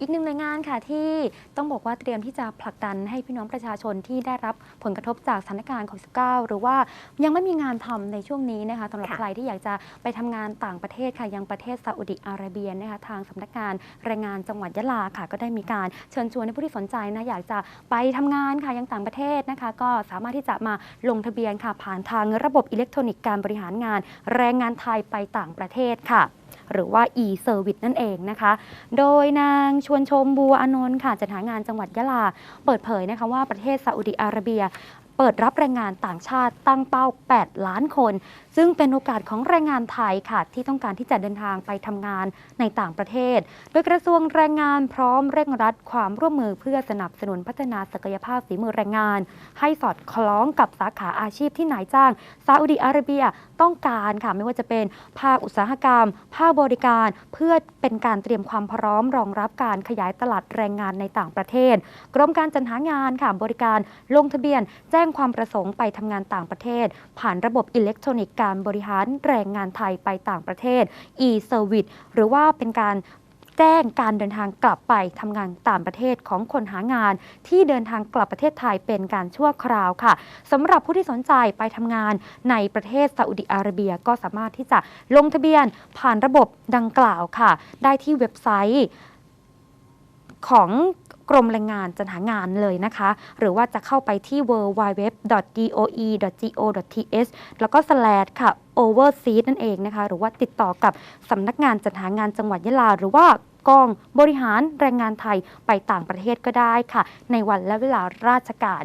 อีกหนึ่งหน่วยงานค่ะที่ต้องบอกว่าเตรียมที่จะผลักดันให้พี่น้องประชาชนที่ได้รับผลกระทบจากสถานการณ์โควิด -19 หรือว่ายังไม่มีงานทำในช่วงนี้นะคะสำหรับใครที่อยากจะไปทำงานต่างประเทศค่ะยังประเทศซาอุดิอาระเบียนะคะทางสำนักงานแรงงานจังหวัดยะลาค่ะ ก็ได้มีการเชิญชวนให้ผู้ที่สนใจนะอยากจะไปทำงานค่ะยังต่างประเทศนะคะ ก็สามารถที่จะมาลงทะเบียนค่ะผ่านทางระบบอิเล็กทรอนิกส์การบริหารงาน แรงงานไทยไปต่างประเทศค่ะหรือว่า e-service นั่นเองนะคะ โดยนางชวนชมบัวอนนท์ค่ะจัดหางานจังหวัดยะลา เปิดเผยนะคะว่าประเทศซาอุดิอาระเบีย เปิดรับแรงงานต่างชาติตั้งเป้า 8 ล้านคน ซึ่งเป็นโอกาสของแรงงานไทยค่ะ ที่ต้องการที่จะเดินทางไปทำงานในต่างประเทศ โดยกระทรวงแรงงานพร้อมเร่งรัดความร่วมมือเพื่อสนับสนุนพัฒนาศักยภาพฝีมือแรงงาน ให้สอดคล้องกับสาขาอาชีพที่นายจ้างซาอุดิอาระเบียต้องการค่ะไม่ว่าจะเป็นภาคอุตสาหกรรม ภาคบริการ เพื่อเป็นการเตรียมความพร้อมรองรับการขยายตลาดแรงงานในต่างประเทศ กรมการจัดหางานค่ะบริการลงทะเบียน แจ้งความประสงค์ไปทำงานต่างประเทศ ผ่านระบบอิเล็กทรอนิกส์การบริหารแรงงานไทยไปต่างประเทศ e-service หรือว่าเป็นการแจ้งการเดินทางกลับไปทำงานต่างประเทศของคนหางาน ที่เดินทางกลับประเทศไทยเป็นการชั่วคราวค่ะสำหรับผู้ที่สนใจไปทำงานในประเทศซาอุดิอาระเบียก็สามารถที่จะลงทะเบียนผ่านระบบดังกล่าวค่ะ ได้ที่เว็บไซต์ของ กรมแรงงานจัดหางานเลยนะคะ หรือว่าจะเข้าไปที่ www.doe.go.th แล้วก็ slash ค่ะ overseas นั่นเองนะคะ หรือว่าติดต่อกับสำนักงานจัดหางานจังหวัดยะลา หรือว่ากองบริหารแรงงานไทยไปต่างประเทศก็ได้ค่ะ ในวันและเวลาราชการ